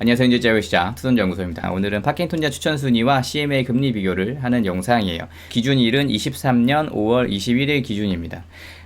안녕하세요. 인재자유 시장 투손연구소입니다. 오늘은 파킹 통장 추천 순위와 CMA 금리 비교를 하는 영상이에요. 기준일은 23년 5월 21일 기준입니다.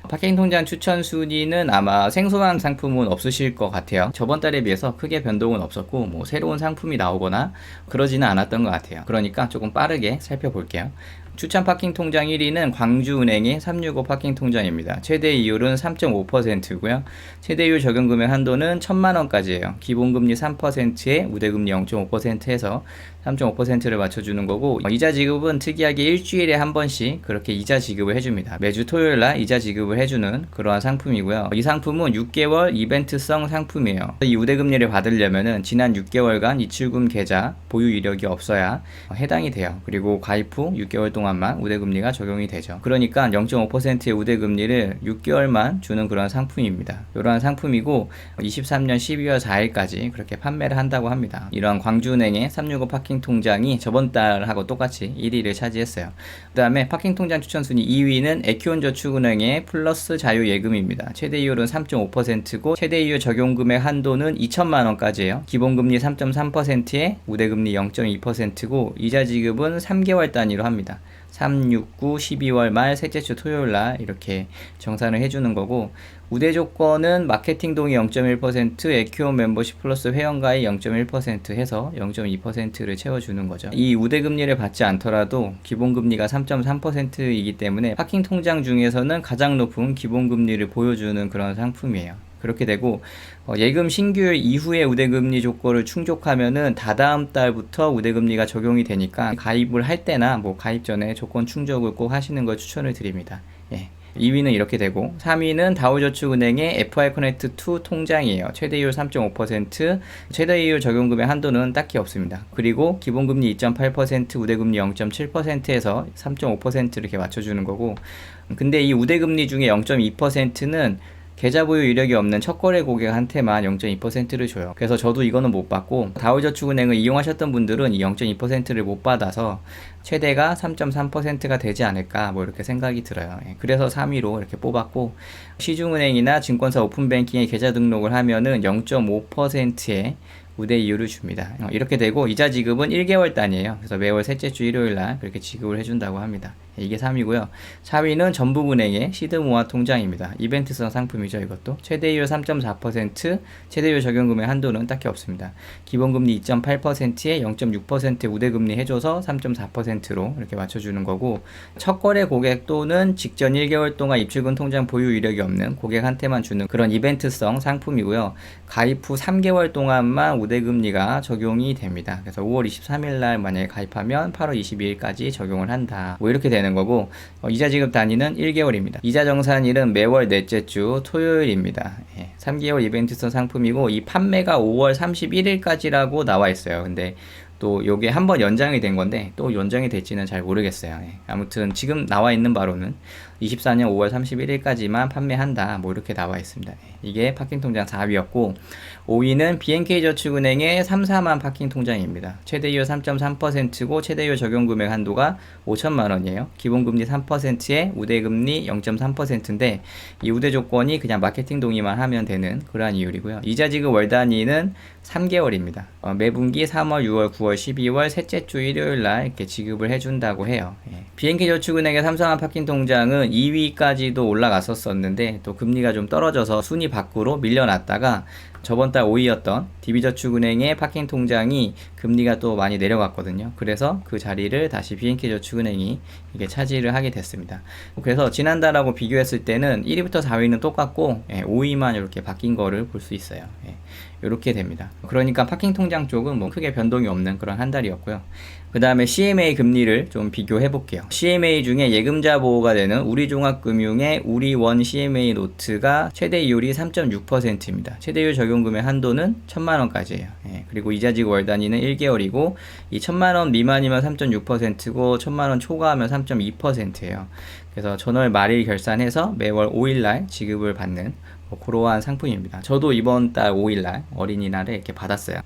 파킹 통장 추천 순위는 아마 생소한 상품은 없으실 것 같아요. 저번 달에 비해서 크게 변동은 없었고 뭐 새로운 상품이 나오거나 그러지는 않았던 것 같아요. 그러니까 조금 빠르게 살펴볼게요. 추천 파킹 통장 1위는 광주은행의 365 파킹 통장입니다. 최대 이율은 3.5%고요. 최대 이율 적용 금액 한도는 1천만 원까지예요. 기본 금리 3%에 우대 금리 0.5%해서 3.5%를 맞춰주는 거고 이자 지급은 특이하게 일주일에 한 번씩 그렇게 이자 지급을 해줍니다. 매주 토요일 날 이자 지급을 해주는 그러한 상품이고요. 이 상품은 6개월 이벤트성 상품이에요. 이 우대금리를 받으려면은 지난 6개월간 이출금 계좌 보유 이력이 없어야 해당이 돼요. 그리고 가입 후 6개월 동안 만 우대금리가 적용이 되죠. 그러니까 0.5%의 우대금리를 6개월만 주는 그런 상품입니다. 이러한 상품이고 23년 12월 4일까지 그렇게 판매를 한다고 합니다. 이러한 광주은행의 365 파킹 통장이 저번 달하고 똑같이 1위를 차지했어요. 그 다음에 파킹 통장 추천 순위 2위는 에키온 저축은행의 플러스 자유 예금입니다. 최대 이율은 3.5%고 최대 이율 적용 금액 한도는 2천만 원까지예요. 기본금리 3.3%에 우대금리 0.2%고 이자 지급은 3개월 단위로 합니다. 3, 6, 9, 12월 말 셋째 주 토요일 날 이렇게 정산을 해주는 거고 우대 조건은 마케팅 동의 0.1%, 에큐온 멤버십 플러스 회원가의 0.1% 해서 0.2%를 채워주는 거죠. 이 우대 금리를 받지 않더라도 기본 금리가 3.3%이기 때문에 파킹 통장 중에서는 가장 높은 기본 금리를 보여주는 그런 상품이에요. 그렇게 되고 어, 예금 신규율 이후에 우대금리 조건을 충족하면은 다다음 달부터 우대금리가 적용이 되니까 가입을 할 때나 뭐 가입 전에 조건 충족을 꼭 하시는 걸 추천을 드립니다. 예. 2위는 이렇게 되고 3위는 다우저축은행의 FI 커넥트 2 통장이에요. 최대이율 3.5% 최대이율 적용금액 한도는 딱히 없습니다. 그리고 기본금리 2.8% 우대금리 0.7%에서 3.5% 이렇게 맞춰주는 거고 근데 이 우대금리 중에 0.2%는 계좌 보유 이력이 없는 첫 거래 고객한테만 0.2%를 줘요. 그래서 저도 이거는 못 받고 다우저축은행을 이용하셨던 분들은 이 0.2%를 못 받아서 최대가 3.3%가 되지 않을까 뭐 이렇게 생각이 들어요. 예, 그래서 3위로 이렇게 뽑았고 시중은행이나 증권사 오픈뱅킹에 계좌 등록을 하면은 0.5%의 우대 이율을 줍니다. 어, 이렇게 되고 이자 지급은 1개월 단위예요. 그래서 매월 셋째 주 일요일 날 그렇게 지급을 해준다고 합니다. 예, 이게 3위고요. 4위는 전북은행의 시드 모아 통장입니다. 이벤트성 상품이죠. 이것도 최대이율 3.4%, 최대이율 적용금액 한도는 딱히 없습니다. 기본금리 2.8%에 0.6% 우대금리 해줘서 3.4%로 이렇게 맞춰주는 거고 첫 거래 고객 또는 직전 1개월 동안 입출금 통장 보유 이력이 없는 고객한테만 주는 그런 이벤트성 상품이고요. 가입 후 3개월 동안만 우 대금리가 적용이 됩니다. 그래서 5월 23일 날 만약에 가입하면 8월 22일까지 적용을 한다. 뭐 이렇게 되는 거고 어, 이자 지급 단위는 1개월입니다. 이자 정산일은 매월 넷째 주 토요일입니다. 예, 3개월 이벤트성 상품이고 이 판매가 5월 31일까지라고 나와 있어요. 근데 또 요게 한 번 연장이 된 건데 또 연장이 될지는 잘 모르겠어요. 예. 아무튼 지금 나와 있는 바로는 24년 5월 31일까지만 판매한다. 뭐 이렇게 나와 있습니다. 예. 이게 파킹 통장 4위였고 5위는 BNK저축은행의 34만 파킹 통장입니다. 최대이율 3.3%고 최대이율 적용 금액 한도가 5천만 원이에요. 기본 금리 3%에 우대 금리 0.3%인데 이 우대 조건이 그냥 마케팅 동의만 하면 되는 그러한 이율이고요. 이자 지급 월 단위는 3개월입니다. 어, 매분기 3월, 6월, 9월, 12월 셋째 주 일요일 날 이렇게 지급을 해준다고 해요. 예. BNK저축은행의 삼성한 파킹 통장은 2위까지도 올라갔었었는데 또 금리가 좀 떨어져서 순위 밖으로 밀려났다가 저번 달 5위였던 DB저축은행의 파킹 통장이 금리가 또 많이 내려갔거든요. 그래서 그 자리를 다시 BNK저축은행이 이게 차지를 하게 됐습니다. 그래서 지난달하고 비교했을 때는 1위부터 4위는 똑같고 예, 5위만 이렇게 바뀐 거를 볼 수 있어요. 예, 이렇게 됩니다. 그러니까 파킹 통장 쪽은 뭐 크게 변동이 없는 그런 한 달이었고요. 그 다음에 CMA 금리를 좀 비교해 볼게요. CMA 중에 예금자 보호가 되는 우리종합금융의 우리원 CMA 노트가 최대 이율이 3.6%입니다. 최대율 적용 금의 한도는 1천만 원까지예요. 예, 그리고 이자지급 월 단위는 1개월이고 이 1천만 원 미만이면 3.6%고 1천만 원 초과하면 3.2%예요. 그래서 전월 말일 결산해서 매월 5일날 지급을 받는 뭐 그러한 상품입니다. 저도 이번 달 5일날 어린이날에 이렇게 받았어요.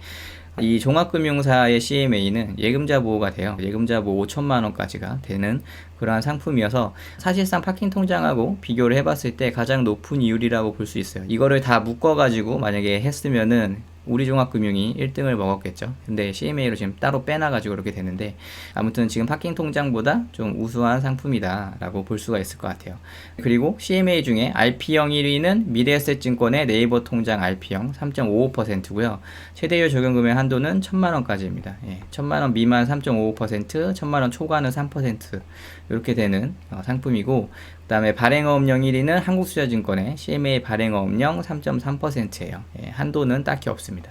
이 종합금융사의 CMA는 예금자 보호가 돼요. 예금자 보호 5천만 원까지가 되는 그러한 상품이어서 사실상 파킹 통장하고 비교를 해봤을 때 가장 높은 이율이라고 볼 수 있어요. 이거를 다 묶어가지고 만약에 했으면은 우리종합금융이 1등을 먹었겠죠. 근데 CMA로 지금 따로 빼놔가지고 그렇게 되는데 아무튼 지금 파킹 통장보다 좀 우수한 상품이다라고 볼 수가 있을 것 같아요. 그리고 CMA 중에 RP형 1위는 미래에셋증권의 네이버 통장 RP형 3.55%고요. 최대율 적용 금액 한도는 1천만 원까지입니다. 예, 1천만 원 미만 3.55%, 1천만 원 초과는 3% 이렇게 되는 어, 상품이고 그 다음에 발행어업령 1위는 한국투자증권의 CMA 발행어업령 3.3%예요. 예, 한도는 딱히 없습니다.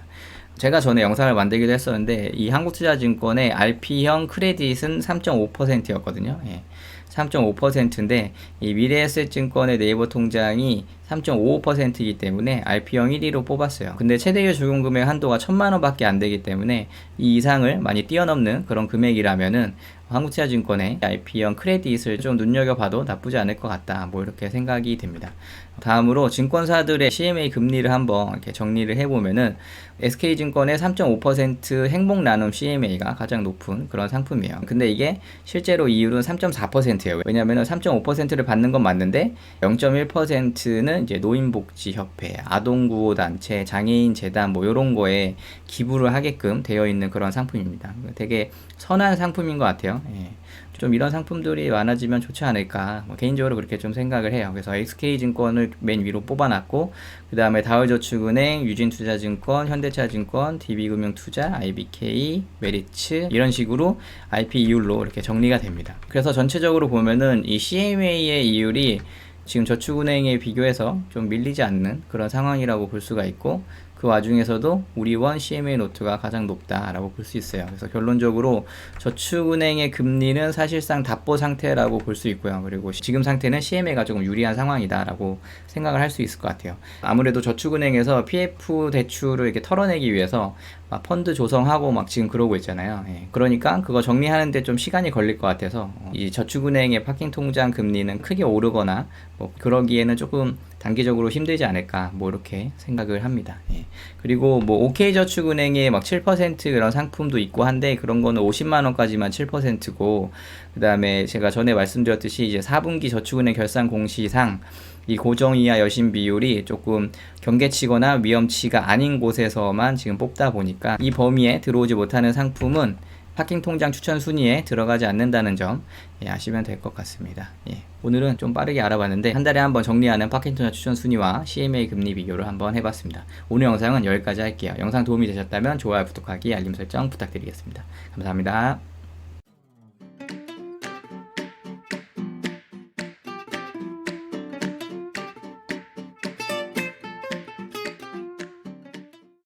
제가 전에 영상을 만들기도 했었는데 이 한국투자증권의 RP형 크레딧은 3.5%였거든요. 예. 3.5%인데 이 미래에셋증권의 네이버 통장이 3.55%이기 때문에 RP형 1위로 뽑았어요. 근데 최대율 적용 금액 한도가 1천만 원밖에 안 되기 때문에 이 이상을 많이 뛰어넘는 그런 금액이라면은 한국투자증권의 RP형 크레딧을 좀 눈여겨봐도 나쁘지 않을 것 같다. 뭐 이렇게 생각이 됩니다. 다음으로 증권사들의 CMA 금리를 한번 이렇게 정리를 해보면은 SK증권의 3.5% 행복 나눔 CMA가 가장 높은 그런 상품이에요. 근데 이게 실제로 이율은 3.4% 예요. 왜냐면은 3.5%를 받는 건 맞는데 0.1%는 이제 노인복지협회, 아동구호단체, 장애인재단 뭐 이런 거에 기부를 하게끔 되어 있는 그런 상품입니다. 되게 선한 상품인 것 같아요. 예. 좀 이런 상품들이 많아지면 좋지 않을까 뭐 개인적으로 그렇게 좀 생각을 해요. 그래서 SK증권을 맨 위로 뽑아놨고 그 다음에 다울저축은행, 유진투자증권, 현대차증권, DB금융투자, IBK, 메리츠 이런 식으로 IP 이율로 이렇게 정리가 됩니다. 그래서 전체적으로 보면은 이 CMA의 이율이 지금 저축은행에 비교해서 좀 밀리지 않는 그런 상황이라고 볼 수가 있고 그 와중에서도 우리원 CMA 노트가 가장 높다라고 볼 수 있어요. 그래서 결론적으로 저축은행의 금리는 사실상 답보 상태라고 볼 수 있고요. 그리고 지금 상태는 CMA가 조금 유리한 상황이다라고 생각을 할 수 있을 것 같아요. 아무래도 저축은행에서 PF 대출을 이렇게 털어내기 위해서 막 펀드 조성하고 막 지금 그러고 있잖아요. 예. 그러니까 그거 정리하는데 좀 시간이 걸릴 것 같아서 이 저축은행의 파킹 통장 금리는 크게 오르거나 뭐 그러기에는 조금 단기적으로 힘들지 않을까 뭐 이렇게 생각을 합니다. 예. 그리고 뭐 OK저축은행에 막 7% 그런 상품도 있고 한데 그런 거는 50만 원까지만 7%고 그다음에 제가 전에 말씀드렸듯이 이제 4분기 저축은행 결산 공시상 이 고정 이하 여신 비율이 조금 경계치거나 위험치가 아닌 곳에서만 지금 뽑다 보니까 이 범위에 들어오지 못하는 상품은 파킹 통장 추천 순위에 들어가지 않는다는 점 예, 아시면 될 것 같습니다. 예, 오늘은 좀 빠르게 알아봤는데 한 달에 한 번 정리하는 파킹 통장 추천 순위와 CMA 금리 비교를 한번 해봤습니다. 오늘 영상은 여기까지 할게요. 영상 도움이 되셨다면 좋아요, 구독하기, 알림 설정 부탁드리겠습니다. 감사합니다.